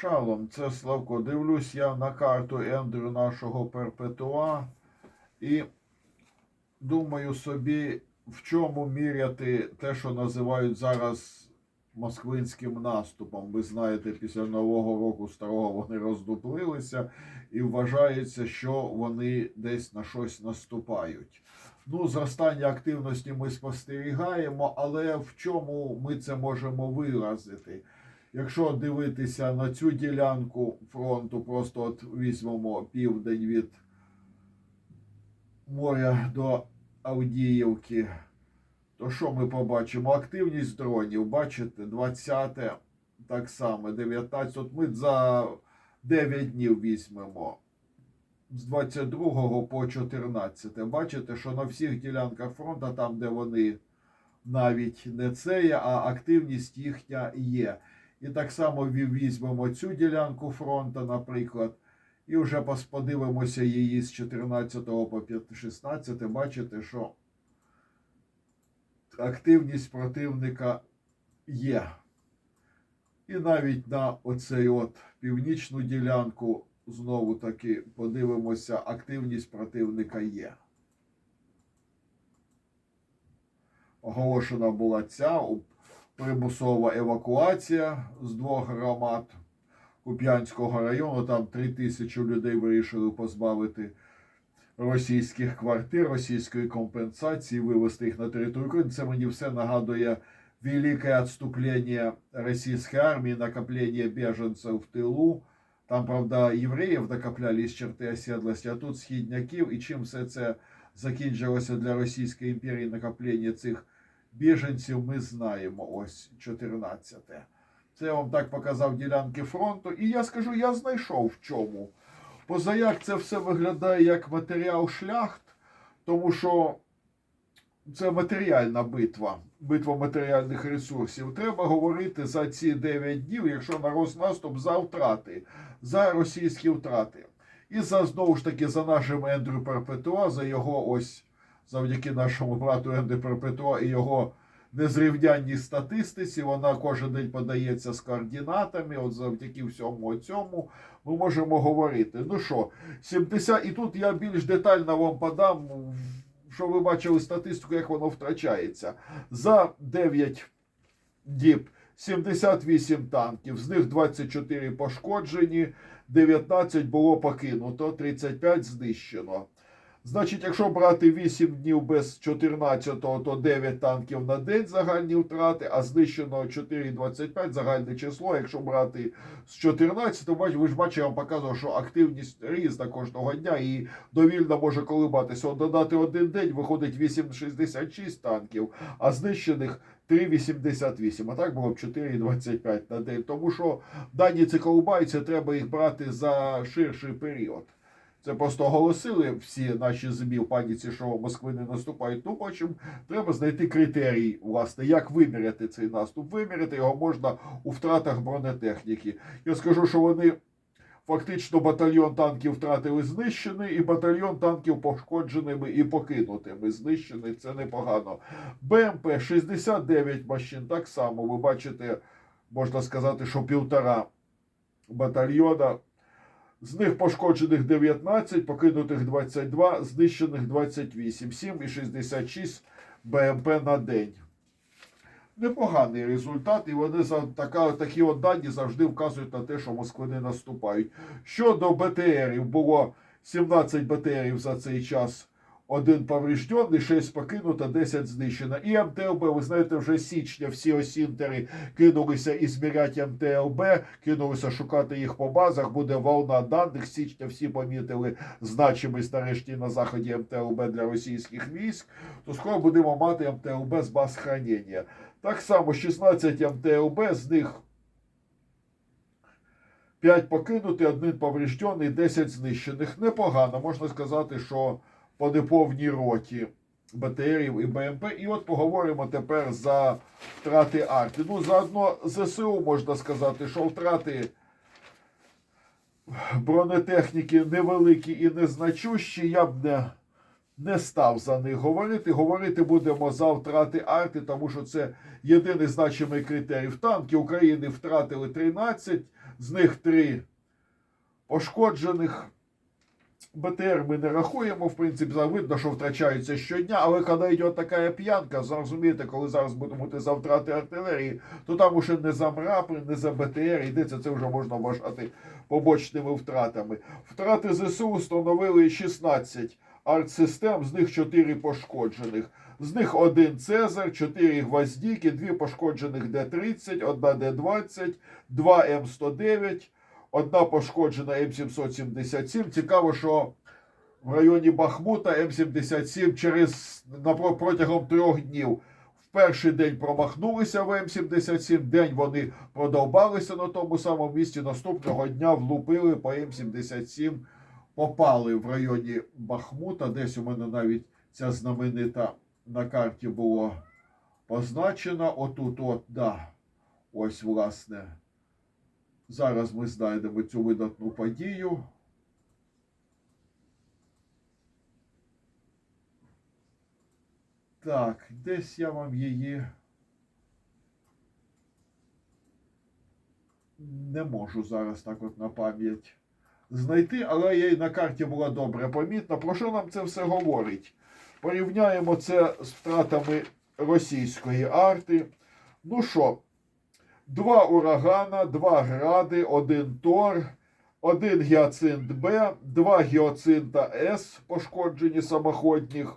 Шалом, це Славко. Дивлюсь я на карту Ендрю нашого Перпетуа і думаю собі, в чому міряти те, що називають зараз москвинським наступом. Ви знаєте, після Нового року старого вони роздуплилися і вважається, що вони десь на щось наступають. Ну, зростання активності ми спостерігаємо, але в чому ми це можемо виразити? Якщо дивитися на цю ділянку фронту, просто от візьмемо південь від моря до Авдіївки, то що ми побачимо? Активність дронів, бачите, 20 так само, 19. От ми за 9 днів візьмемо. З 22 по 14. Бачите, що на всіх ділянках фронту, там, де вони навіть не це є, а активність їхня є. І так само візьмемо цю ділянку фронту, наприклад, і вже подивимося її з 14 по 16. Бачите, що активність противника є. І навіть на оцей от північну ділянку знову таки подивимося, активність противника є. Оголошена була ця примусова евакуація з двох громад Куп'янського району. Там три тисячі людей вирішили позбавити російських квартир, російської компенсації, вивезти їх на територію України. Це мені все нагадує велике відступлення російської армії, накоплення біженців в тилу. Там, правда, євреїв накопляли з черти оседлості, а тут східняків. І чим все це закінчилося для Російської імперії накоплення цих біженців, ми знаємо. Ось 14. Це я вам так показав ділянки фронту. І я скажу, я знайшов в чому. Позаяк це все виглядає як матеріал шляхт, тому що це матеріальна битва, битва матеріальних ресурсів. Треба говорити за ці 9 днів, якщо на рознаступ за втрати, за російські втрати. І за знову ж таки за нашим Ендрю Перпетуа, за його ось завдяки нашому брату Ендрю Перпетуа і його незрівнянній статистиці. Вона кожен день подається з координатами. От завдяки всьому цьому ми можемо говорити. Ну що, 70, і тут я більш детально вам подам, що ви бачили статистику, як воно втрачається. За 9 діб 78 танків, з них 24 пошкоджені, 19 було покинуто, 35 знищено. Значить, якщо брати 8 днів без 14-го, то 9 танків на день загальні втрати, а знищено 4,25 загальне число. Якщо брати з 14-го, бач- ви ж бачите, я вам показував, що активність різна кожного дня і довільно може колебатися. От додати один день виходить 8,66 танків, а знищених 3,88. А так було б 4,25 на день. Тому що дані ці колебаються, треба їх брати за ширший період. Це просто оголосили всі наші ЗМІ в паніці, що Москви не наступають. Ну, потім треба знайти критерій, власне, як виміряти цей наступ. Виміряти його можна у втратах бронетехніки. Я скажу, що вони фактично батальйон танків втратили знищений, і батальйон танків пошкодженими і покинутими. Знищений це непогано. БМП 69 машин. Так само ви бачите, можна сказати, що півтора батальйона. З них пошкоджених 19, покинутих 22, знищених 28, 7,66 БМП на день. Непоганий результат, і вони за така, такі от дані завжди вказують на те, що москвини наступають. Щодо БТРів, було 17 БТРів за цей час. Один повреждений, 6 покинуто, 10 знищено. І МТЛБ, ви знаєте, вже січня всі осінтери кинулися і зміряти МТЛБ, кинулися шукати їх по базах. Буде волна даних. Січня всі помітили значимість нарешті на заході МТЛБ для російських військ. То скоро будемо мати МТЛБ з баз хранення. Так само 16 МТЛБ, з них 5 покинуті, один повреждений, 10 знищених. Непогано, можна сказати, що по неповній роті БТРів і БМП. І от поговоримо тепер за втрати арти. Ну, заодно ЗСУ можна сказати, що втрати бронетехніки невеликі і незначущі. Я б не, не став за них говорити. Говорити будемо за втрати арти, тому що це єдиний значимий критерій. Танки України втратили 13 з них три пошкоджених. БТР ми не рахуємо, в принципі, за- видно, що втрачаються щодня, але коли йде така п'янка, зрозумієте, коли зараз будемо за втрати артилерії, то там уже не за МРАПи, не за БТР йдеться, це вже можна вважати побочними втратами. Втрати ЗСУ встановили 16 артсистем, з них 4 пошкоджених. З них один Цезар, 4 гвоздіки, 2 пошкоджених Д-30, 1 Д-20, 2 М109, одна пошкоджена М777. Цікаво, що в районі Бахмута М77 через протягом трьох днів. В перший день промахнулися в М77, день вони продовбалися на тому самому місці. Наступного дня влупили по М77, попали в районі Бахмута. Десь у мене навіть ця знаменита на карті було позначено. Отут, от, да. Ось, власне. Зараз ми знайдемо цю видатну подію. Так, десь я вам її не можу зараз так от на пам'ять знайти, але їй на карті була добре помітна. Про що нам це все говорить? Порівняємо це з втратами російської арти. Ну що, два урагана, два гради, один Тор, один гіацинт Б, два гіацинта С, пошкоджені самоходних,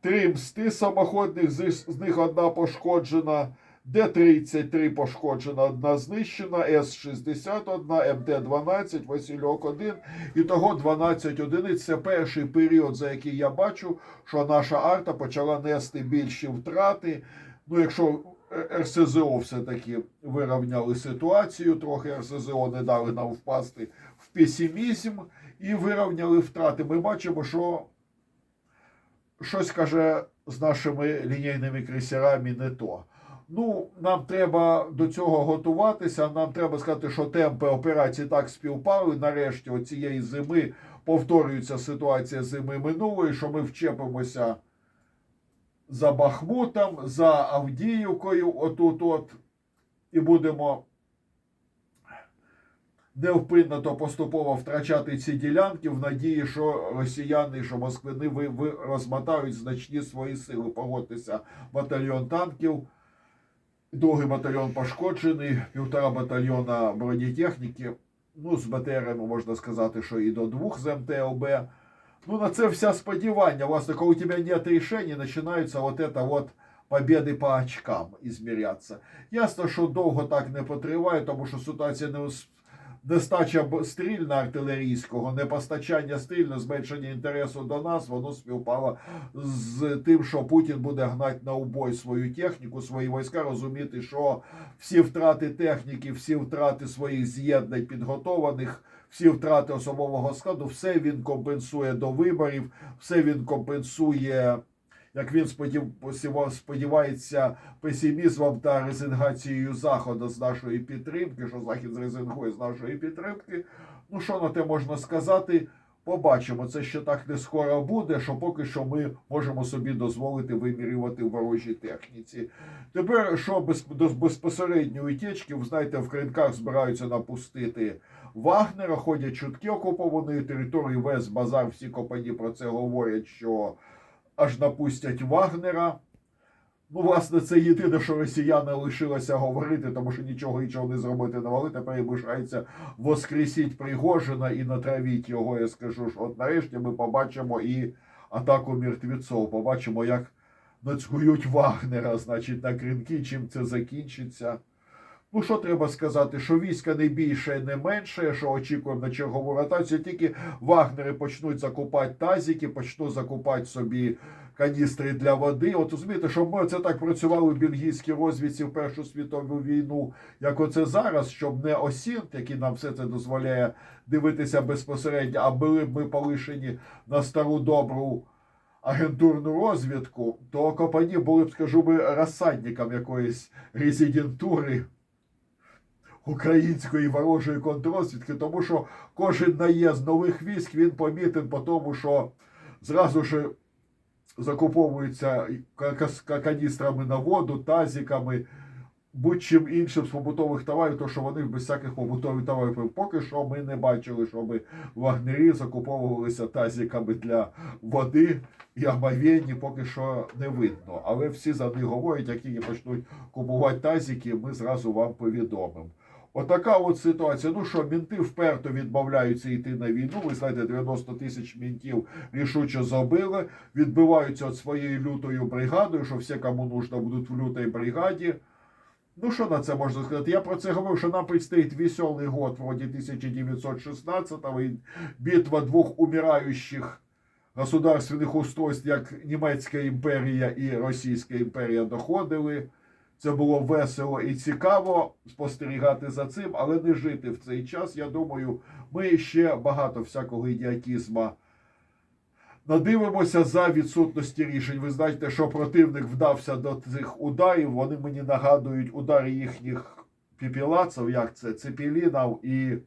три мсти самоходних, з них одна пошкоджена, Д-33 пошкоджена, одна знищена, С-61, МТ-12, Васильок 1. І того 12 одиниць. Це перший період, за який я бачу, що наша арта почала нести більші втрати. Ну, якщо РСЗО все-таки вирівняли ситуацію, трохи РСЗО не дали нам впасти в песимізм і вирівняли втрати. Ми бачимо, що щось каже з нашими лінійними крейсерами не то. Ну, нам треба до цього готуватися. Нам треба сказати, що темпи операції так співпали. Нарешті оцієї зими повторюється ситуація зими минулої, що ми вчепимося за Бахмутом, за Авдіївкою, отут от, і будемо невпинно то поступово втрачати ці ділянки в надії, що росіяни, що москвини ви, ви розмотають значні свої сили. Погодьтеся, батальйон танків. Другий батальйон пошкоджений, півтора батальйона бронетехніки. Ну, з БТРами можна сказати, що і до двох з МТЛБ. Ну, на це вся сподівання. Власне, коли у тебе нет рішень, починаються от это вот победи по очкам ізмірятися. Ясно, що довго так не потриває, тому що ситуація не нестача стрільна артилерійського, непостачання стрільно, зменшення інтересу до нас, воно співпало з тим, що Путін буде гнати на убой свою техніку, свої війська, розуміти, що всі втрати техніки, всі втрати своїх з'єднань підготованих, всі втрати особового складу, все він компенсує до виборів, все він компенсує. Як він сподів- сподівається песимізмом та резингацією Заходу з нашої підтримки, що Захід зрезингує з нашої підтримки. Ну що на те можна сказати? Побачимо, це ще так не скоро буде, що поки що ми можемо собі дозволити вимірювати в ворожій техніці. Тепер, що без, безпосередньої утічки, знаєте, в кринках збираються напустити Вагнера, ходять чутки окупованої території, весь базар, всі компанії про це говорять, що аж напустять Вагнера. Ну, власне, це єдине, що росіяни лишилося говорити, тому що нічого іншого не зробити не могли. Тепер лишається воскресіть Пригожина і натравіть його. Я скажу, що от нарешті ми побачимо і атаку мертвеців. Побачимо, як нацькують Вагнера, значить, на кринки, чим це закінчиться. Ну, що треба сказати, що війська не більше, не менше, що очікуємо на чергову ротацію. Тільки Вагнери почнуть закупати тазики, почнуть закупати собі каністри для води. От розумієте, щоб ми це так працювали в бельгійській розвідці в Першу світову війну, як оце зараз, щоб не осінт, який нам все це дозволяє дивитися безпосередньо, а були б ми полишені на стару добру агентурну розвідку, то компанії були б, скажу би, розсадником якоїсь резидентури української ворожої контррозвідки, тому що кожен наїзд нових військ він помітен по тому, що зразу ж закуповуються ка- каністрами на воду, тазиками. будь-чим іншим з побутових товарів, то що вони без всяких побутових товарів. Поки що ми не бачили, щоб вагнері закуповувалися тазиками для води і поки що не видно. Але всі за них говорять, як тільки почнуть купувати тазики, ми зразу вам повідомимо. Отака от ситуація. Ну що, мінти вперто відмовляються йти на війну. Ви знаєте, 90 тисяч мінтів рішуче забили, відбиваються від своєю лютою бригадою, що всі, кому нужно, будуть в лютій бригаді. Ну, що на це можна сказати? Я про це говорю, що нам предстоїть веселий год, вроді 1916-го, і битва двох умирающих государственних устройств, як Німецька імперія і Російська імперія доходили. Це було весело і цікаво спостерігати за цим, але не жити в цей час. Я думаю, ми ще багато всякого ідіотізма надивимося за відсутності рішень. Ви знаєте, що противник вдався до цих ударів. Вони мені нагадують удари їхніх піпілаців, як це Цепелінов і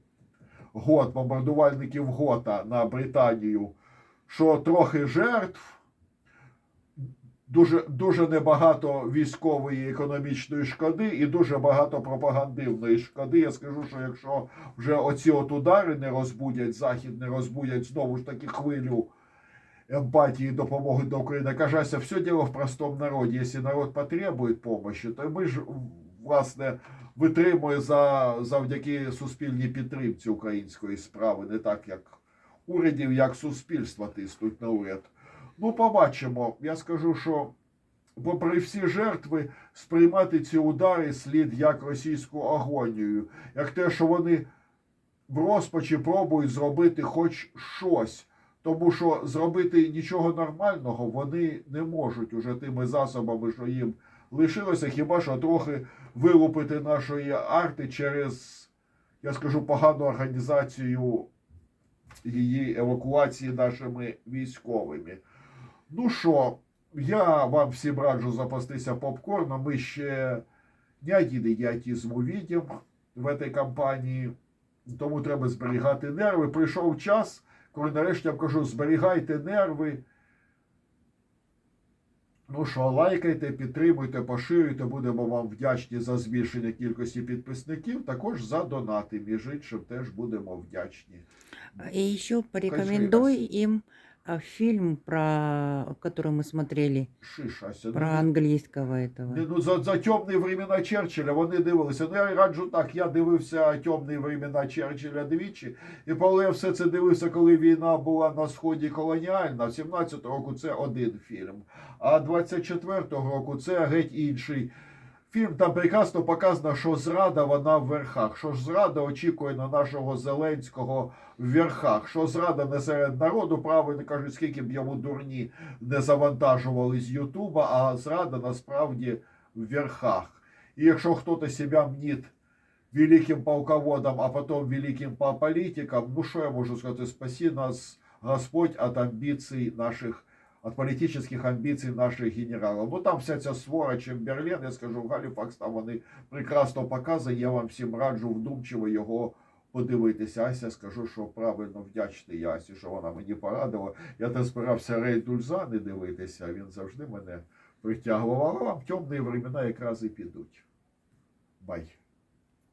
Гот, бомбардувальників Гота на Британію. Що трохи жертв, дуже, дуже небагато військової економічної шкоди і дуже багато пропагандивної шкоди. Я скажу, що якщо вже оці от удари не розбудять, Захід не розбудять знову ж таки хвилю емпатії, допомоги до України. Кажеться, все діло в простому народі. Якщо народ потребує допомоги, то ми ж власне витримує за, завдяки суспільній підтримці української справи, не так як урядів, як суспільства тиснуть на уряд. Ну, побачимо. Я скажу, що попри всі жертви, сприймати ці удари слід як російську агонію, як те, що вони в розпачі пробують зробити хоч щось. Тому що зробити нічого нормального вони не можуть уже тими засобами, що їм лишилося, хіба що трохи вилупити нашої арти через, я скажу, погану організацію її евакуації нашими військовими. Ну що, я вам всім раджу запастися попкорном. Ми ще не один ідіотизм увидим в цій кампанії, тому треба зберігати нерви. Прийшов час, коли нарешті я кажу, зберігайте нерви. Ну що, лайкайте, підтримуйте, поширюйте. Будемо вам вдячні за збільшення кількості підписників. Також за донати. Між іншим теж будемо вдячні. И еще порекомендуй а, фильм, про который мы смотрели, Шишася. ну, про английского этого. Ні, Ну, за, за темні времена Черчилля вони дивилися. Ну, я раджу так, я дивився темні времена Черчилля двічі. І коли я все це дивився, коли війна була на сході колоніальна, 17-го року це один фільм. А 24-го року це геть інший. Фільм там прекрасно показано, що зрада вона в верхах, що ж зрада очікує на нашого Зеленського в верхах, що зрада не серед народу, правильно кажуть, скільки б йому дурні не завантажували з Ютуба, а зрада насправді в верхах. І якщо хтось себе мнит великим полководом, а потом великим по- политиком, ну що я можу сказати, спаси нас Господь от амбіцій наших от політичних амбіцій наших генералів. Ну там вся ця свора Чемберлен, я скажу, Галіфакс, там вони прекрасно показані. Я вам всім раджу вдумчиво його подивитися. Ася скажу, що правильно вдячний Асі, що вона мені порадила. Я там збирався Рей Дульзани дивитися, він завжди мене притягував. А вам темні времена якраз і підуть. Бай.